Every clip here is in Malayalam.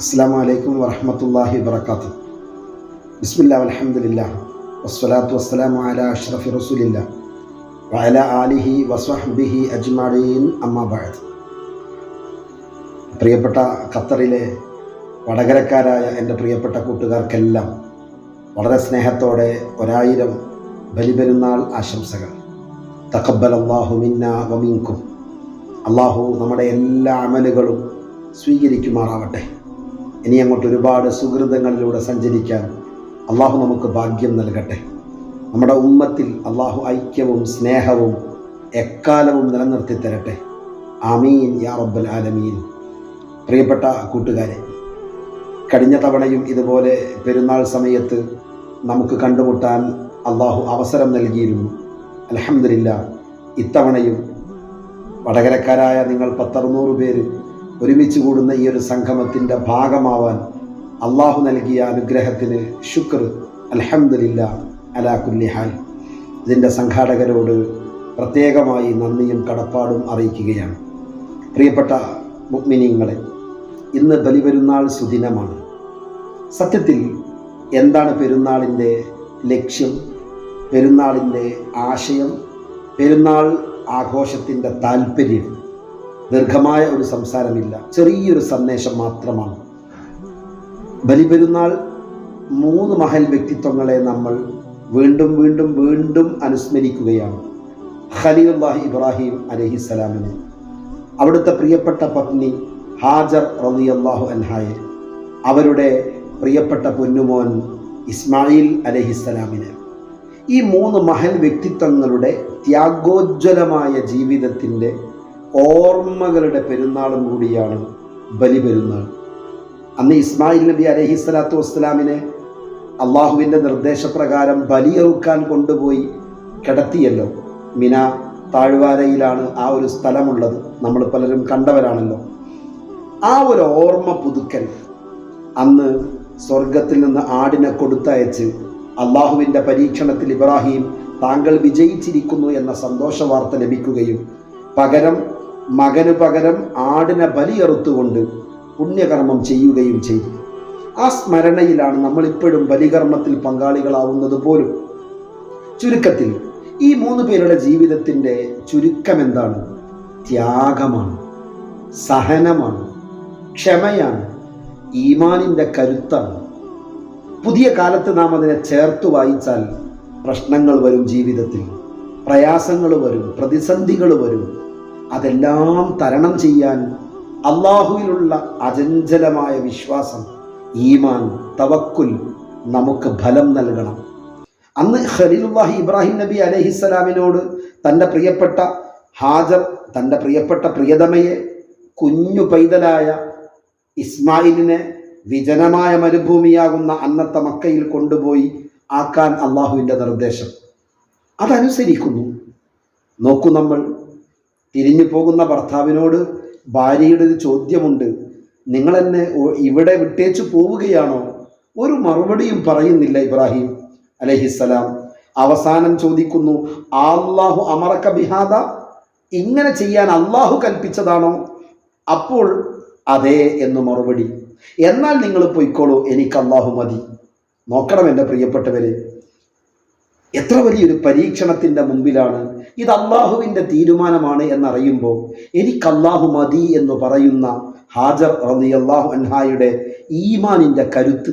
അസ്സാം വലൈക്കും വറഹമത്തല്ലാഹി വർക്കാത്തു ബിസ്മില്ല അലഹമില്ല വസ്സലാത്തു വസ്സലാം അല അഷ്റഫി റസൂലില്ല. വഅല ആലിഹി വസ്വഹ്ബിഹി അജ്മഈൻ അമ്മാബാദ് പ്രിയപ്പെട്ട ഖത്തറിലെ വടകരക്കാരായ എന്റെ പ്രിയപ്പെട്ട കൂട്ടുകാർക്കെല്ലാം വളരെ സ്നേഹത്തോടെ ഒരായിരം ബലിപെരുന്നാൾ ആശംസകൾ. തക്കബൽ അള്ളാഹു മിന്ന വമിൻകും അള്ളാഹു നമ്മുടെ എല്ലാ അമലുകളും സ്വീകരിക്കുമാറാവട്ടെ. ഇനി അങ്ങോട്ട് ഒരുപാട് സുഹൃതങ്ങളിലൂടെ സഞ്ചരിക്കാൻ അള്ളാഹു നമുക്ക് ഭാഗ്യം നൽകട്ടെ. നമ്മുടെ ഉമ്മത്തിൽ അള്ളാഹു ഐക്യവും സ്നേഹവും എക്കാലവും നിലനിർത്തി തരട്ടെ ആമീൻ യാ റബ്ബൽ ആലമീൻ. പ്രിയപ്പെട്ട കൂട്ടുകാരെ കഴിഞ്ഞ തവണയും ഇതുപോലെ പെരുന്നാൾ സമയത്ത് നമുക്ക് കണ്ടുമുട്ടാൻ അള്ളാഹു അവസരം നൽകിയിരുന്നു. അലഹമില്ല ഇത്തവണയും വടകരക്കാരായ നിങ്ങൾ പത്തറുന്നൂറ് പേര് ഒരുമിച്ച് കൂടുന്ന ഈ ഒരു സംഗമത്തിന്റെ ഭാഗമാവാൻ അള്ളാഹു നൽകിയ അനുഗ്രഹത്തിന് ശുക്ർ അലഹമില്ല അലാ കുല്ലിഹാൽ ഇതിന്റെ സംഘാടകരോട് പ്രത്യേകമായി നന്ദിയും കടപ്പാടും അറിയിക്കുകയാണ്. പ്രിയപ്പെട്ട മുഗ്മിനിങ്ങളെ ഇന്ന് ബലിപെരുന്നാൾ സുദിനമാണ്. സത്യത്തിൽ എന്താണ് പെരുന്നാളിന്റെ ലക്ഷ്യം പെരുന്നാളിന്റെ ആശയം പെരുന്നാൾ ആഘോഷത്തിന്റെ താല്പര്യം ദീർഘമായ ഒരു സംസാരമില്ല. ചെറിയൊരു സന്ദേശം മാത്രമാണ്. ബലിപെരുന്നാൾ മൂന്ന് മഹൽ വ്യക്തിത്വങ്ങളെ നമ്മൾ വീണ്ടും വീണ്ടും വീണ്ടും അനുസ്മരിക്കുകയാണ്. ഖലീലുല്ലാഹി ഇബ്രാഹിം അലഹിസലാമിനെ അവിടുത്തെ പ്രിയപ്പെട്ട പത്നി ഹാജർ റളിയല്ലാഹു അൻഹായെ അവരുടെ പ്രിയപ്പെട്ട പൊന്നുമോൻ ഇസ്മായിൽ അലഹിസ്സലാമിന് ഈ മൂന്ന് മഹൽ വ്യക്തിത്വങ്ങളുടെ ത്യാഗോജ്വലമായ ജീവിതത്തിന്റെ ഓർമ്മകളുടെ പെരുന്നാളും കൂടിയാണ് ബലി പെരുന്നാൾ അന്ന് ഇസ്മായിൽ നബി അലഹി സ്വലാത്തു വസ്സലാമിനെ അള്ളാഹുവിന്റെ നിർദ്ദേശപ്രകാരം ബലിയറുക്കാൻ കൊണ്ടുപോയി കിടത്തിയല്ലോ. മിന താഴ്വാരയിലാണ് ആ ഒരു സ്ഥലമുള്ളത്. നമ്മൾ പലരും കണ്ടവരാണല്ലോ. ആ ഒരു ഓർമ്മ പുതുക്കൽ അന്ന് സ്വർഗത്തിൽ നിന്ന് ആടിനെ കൊടുത്തയച്ച് അള്ളാഹുവിന്റെ പരീക്ഷണത്തിൽ ഇബ്രാഹിം താങ്കൾ വിജയിച്ചിരിക്കുന്നു എന്ന സന്തോഷ വാർത്ത ലഭിക്കുകയും പകരം മകന് പകരം ആടിനെ ബലിയെറുത്തുകൊണ്ട് പുണ്യകർമ്മം ചെയ്യുകയും ചെയ്തു. ആ സ്മരണയിലാണ് നമ്മൾ ഇപ്പോഴും ബലികർമ്മത്തിൽ പങ്കാളികളാവുന്നത് പോലും. ചുരുക്കത്തിൽ ഈ മൂന്ന് പേരുടെ ജീവിതത്തിന്റെ ചുരുക്കം എന്താണ് ത്യാഗമാണ് സഹനമാണ് ക്ഷമയാണ് ഈമാനിന്റെ കരുത്താണ്. പുതിയ കാലത്ത് നാം അതിനെ ചേർത്ത് വായിച്ചാൽ പ്രശ്നങ്ങൾ വരും ജീവിതത്തിൽ. പ്രയാസങ്ങൾ വരും പ്രതിസന്ധികൾ വരും. അതെല്ലാം തരണം ചെയ്യാൻ അള്ളാഹുവിലുള്ള അചഞ്ചലമായ വിശ്വാസം ഈമാൻ തവക്കുൽ നമുക്ക് ഫലം നൽകണം. അന്ന് ഖലീലുല്ലാഹി ഇബ്രാഹിം നബി അലഹിസ്സലാമിനോട് തന്റെ പ്രിയപ്പെട്ട ഹാജർ തന്റെ പ്രിയപ്പെട്ട പ്രിയതമയെ കുഞ്ഞു പൈതലായ ഇസ്മായിലിനെ വിജനമായ മരുഭൂമിയാകുന്ന അന്നത്തെ മക്കയിൽ കൊണ്ടുപോയി ആക്കാൻ അള്ളാഹുവിന്റെ നിർദ്ദേശം. അതനുസരിക്കുന്നു. നോക്കൂ നമ്മൾ തിരിഞ്ഞു പോകുന്ന ഭർത്താവിനോട് ഭാര്യയുടെ ഒരു ചോദ്യമുണ്ട്. നിങ്ങൾ എന്നെ ഇവിടെ വിട്ടേച്ചു പോവുകയാണോ? ഒരു മറുപടിയും പറയുന്നില്ല ഇബ്രാഹിം അലഹിസ്സലാം. അവസാനം ചോദിക്കുന്നു അള്ളാഹു അമറക്ക ബിഹാദ? ഇങ്ങനെ ചെയ്യാൻ അള്ളാഹു കൽപ്പിച്ചതാണോ? അപ്പോൾ അതെ എന്ന് മറുപടി. എന്നാൽ നിങ്ങൾ പൊയ്ക്കോളൂ എനിക്ക് അള്ളാഹു മതി. നോക്കണം എന്റെ പ്രിയപ്പെട്ടവരെ. എത്ര വലിയൊരു പരീക്ഷണത്തിന്റെ മുമ്പിലാണ്? ഇത് അള്ളാഹുവിന്റെ തീരുമാനമാണ് എന്നറിയുമ്പോൾ എനിക്ക് അള്ളാഹു മതി എന്ന് പറയുന്ന ഹാജർ റബി അള്ളാഹു അൻഹായുടെ ഈമാനിന്റെ കരുത്ത്.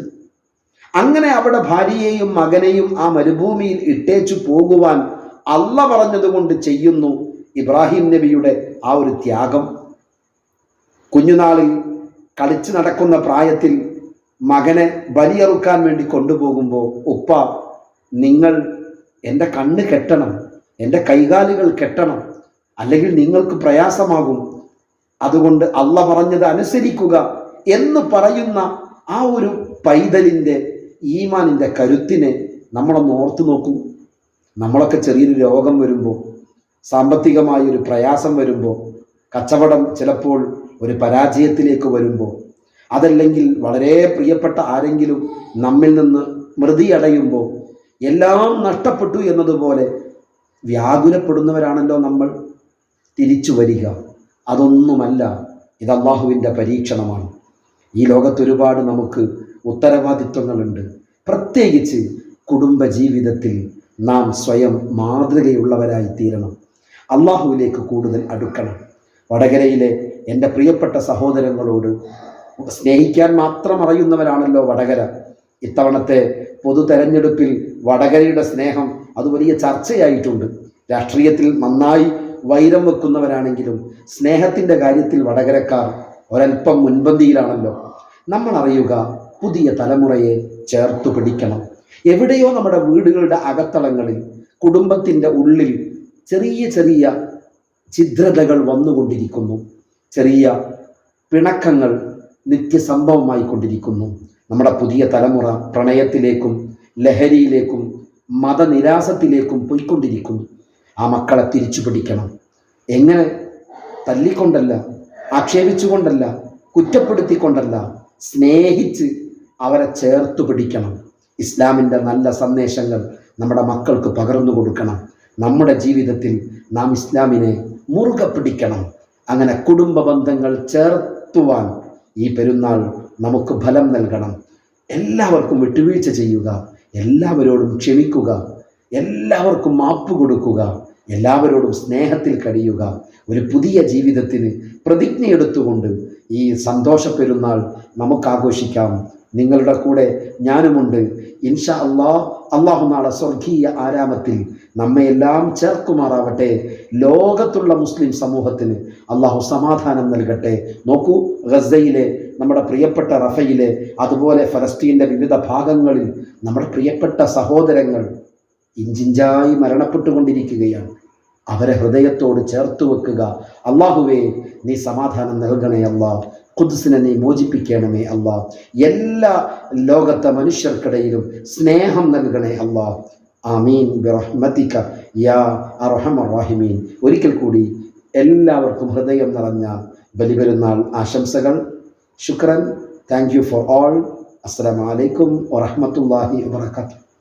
അങ്ങനെ അവിടെ ഭാര്യയെയും മകനെയും ആ മരുഭൂമിയിൽ ഇട്ടേച്ചു പോകുവാൻ അല്ല പറഞ്ഞതുകൊണ്ട് ചെയ്യുന്നു ഇബ്രാഹിം നബിയുടെ ആ ഒരു ത്യാഗം. കുഞ്ഞുനാളിൽ കളിച്ചു നടക്കുന്ന പ്രായത്തിൽ മകനെ ബലിയറുക്കാൻ വേണ്ടി കൊണ്ടുപോകുമ്പോൾ ഉപ്പ നിങ്ങൾ എന്റെ കണ്ണ് കെട്ടണം എന്റെ കൈകാലുകൾ കെട്ടണം അല്ലെങ്കിൽ നിങ്ങൾക്ക് പ്രയാസമാകും. അതുകൊണ്ട് അല്ല പറഞ്ഞത് അനുസരിക്കുക എന്ന് പറയുന്ന ആ ഒരു പൈതലിന്റെ ഈമാനിന്റെ കരുത്തിനെ നമ്മളൊന്ന് ഓർത്തു നോക്കൂ. നമ്മളൊക്കെ ചെറിയൊരു രോഗം വരുമ്പോൾ സാമ്പത്തികമായൊരു പ്രയാസം വരുമ്പോൾ കച്ചവടം ചിലപ്പോൾ ഒരു പരാജയത്തിലേക്ക് വരുമ്പോൾ അതല്ലെങ്കിൽ വളരെ പ്രിയപ്പെട്ട ആരെങ്കിലും നമ്മിൽ നിന്ന് മൃതിയടയുമ്പോൾ എല്ലാം നഷ്ടപ്പെട്ടു എന്നതുപോലെ വ്യാകുലപ്പെടുന്നവരാണല്ലോ നമ്മൾ. തിരിച്ചു വരിക. അതൊന്നുമല്ല. ഇത് അള്ളാഹുവിന്റെ പരീക്ഷണമാണ്. ഈ ലോകത്ത് ഒരുപാട് നമുക്ക് ഉത്തരവാദിത്വങ്ങളുണ്ട്. പ്രത്യേകിച്ച് കുടുംബ ജീവിതത്തിൽ നാം സ്വയം മാതൃകയുള്ളവരായി തീരണം. അള്ളാഹുവിലേക്ക് കൂടുതൽ അടുക്കണം. വടകരയിലെ എന്റെ പ്രിയപ്പെട്ട സഹോദരങ്ങളോട് സ്നേഹിക്കാൻ മാത്രം അറിയുന്നവരാണല്ലോ വടകര. ഇത്തവണത്തെ പൊതു തെരഞ്ഞെടുപ്പിൽ വടകരയുടെ സ്നേഹം അത് വലിയ ചർച്ചയായിട്ടുണ്ട്. രാഷ്ട്രീയത്തിൽ നന്നായി വൈരം വെക്കുന്നവരാണെങ്കിലും സ്നേഹത്തിന്റെ കാര്യത്തിൽ വടകരക്കാർ ഒരൽപ്പം മുൻപന്തിയിലാണല്ലോ. നമ്മൾ അറിയുക പുതിയ തലമുറയെ ചേർത്തു പിടിക്കണം. എവിടെയോ നമ്മുടെ വീടുകളുടെ അകത്തളങ്ങളിൽ കുടുംബത്തിന്റെ ഉള്ളിൽ ചെറിയ ചെറിയ ഛിദ്രതകൾ വന്നുകൊണ്ടിരിക്കുന്നു. ചെറിയ പിണക്കങ്ങൾ നിത്യസംഭവമായി കൊണ്ടിരിക്കുന്നു നമ്മുടെ പുതിയ തലമുറ പ്രണയത്തിലേക്കും ലഹരിയിലേക്കും മതനിരാസത്തിലേക്കും പോയിക്കൊണ്ടിരിക്കുന്നു. ആ മക്കളെ തിരിച്ചു പിടിക്കണം. എങ്ങനെ? തല്ലിക്കൊണ്ടല്ല ആക്ഷേപിച്ചുകൊണ്ടല്ല കുറ്റപ്പെടുത്തിക്കൊണ്ടല്ല സ്നേഹിച്ച് അവരെ ചേർത്ത് പിടിക്കണം. ഇസ്ലാമിന്റെ നല്ല സന്ദേശങ്ങൾ നമ്മുടെ മക്കൾക്ക് പകർന്നു കൊടുക്കണം. നമ്മുടെ ജീവിതത്തിൽ നാം ഇസ്ലാമിനെ മുറുകെ പിടിക്കണം. അങ്ങനെ കുടുംബ ബന്ധങ്ങൾ ചേർത്തുവാൻ ഈ പെരുന്നാൾ നമുക്ക് ഫലം നൽകണം. എല്ലാവർക്കും വിട്ടുവീഴ്ച ചെയ്യുക. എല്ലാവരോടും ക്ഷമിക്കുക. എല്ലാവർക്കും മാപ്പ് കൊടുക്കുക. എല്ലാവരോടും സ്നേഹത്തിൽ കഴിയുക. ഒരു പുതിയ ജീവിതത്തിന് പ്രതിജ്ഞയെടുത്തുകൊണ്ട് ഈ സന്തോഷ പെരുന്നാൾ നമുക്ക് ആഘോഷിക്കാം നിങ്ങളുടെ കൂടെ ഞാനുമുണ്ട്. ഇൻഷാ അള്ളാ അള്ളാഹു നാളെ സ്വർഗീയ ആരാമത്തിൽ നമ്മയെല്ലാം ചേർക്കുമാറാവട്ടെ. ലോകത്തുള്ള മുസ്ലിം സമൂഹത്തിന് അള്ളാഹു സമാധാനം നൽകട്ടെ. നോക്കൂ ഗസയിലെ നമ്മുടെ പ്രിയപ്പെട്ട റഫയിലെ അതുപോലെ ഫലസ്തീന്റെ വിവിധ ഭാഗങ്ങളിൽ നമ്മുടെ പ്രിയപ്പെട്ട സഹോദരങ്ങൾ ഇഞ്ചിഞ്ചായി മരണപ്പെട്ടുകൊണ്ടിരിക്കുകയാണ്. അവരെ ഹൃദയത്തോട് ചേർത്ത് വെക്കുക. അള്ളാഹുവേ നീ സമാധാനം നൽകണേ അല്ലാ. ഖുദ്സിനെ നീ മോചിപ്പിക്കണമേ അല്ലാ. എല്ലാ ലോകത്തെ മനുഷ്യർക്കിടയിലും സ്നേഹം നൽകണേ അല്ലാ. ആമീൻ. ബിറഹ്മതിക. യാ അർഹമ റാഹിമീൻ. ഒരിക്കൽ കൂടി എല്ലാവർക്കും ഹൃദയം നിറഞ്ഞ ബലിപെരുന്നാൾ ആശംസകൾ. ശുക്രൻ. താങ്ക് യു ഫോർ ഓൾ അസ്സാം വലൈക്കും വറഹ്മത്തുള്ളാഹി വബറകാതുഹു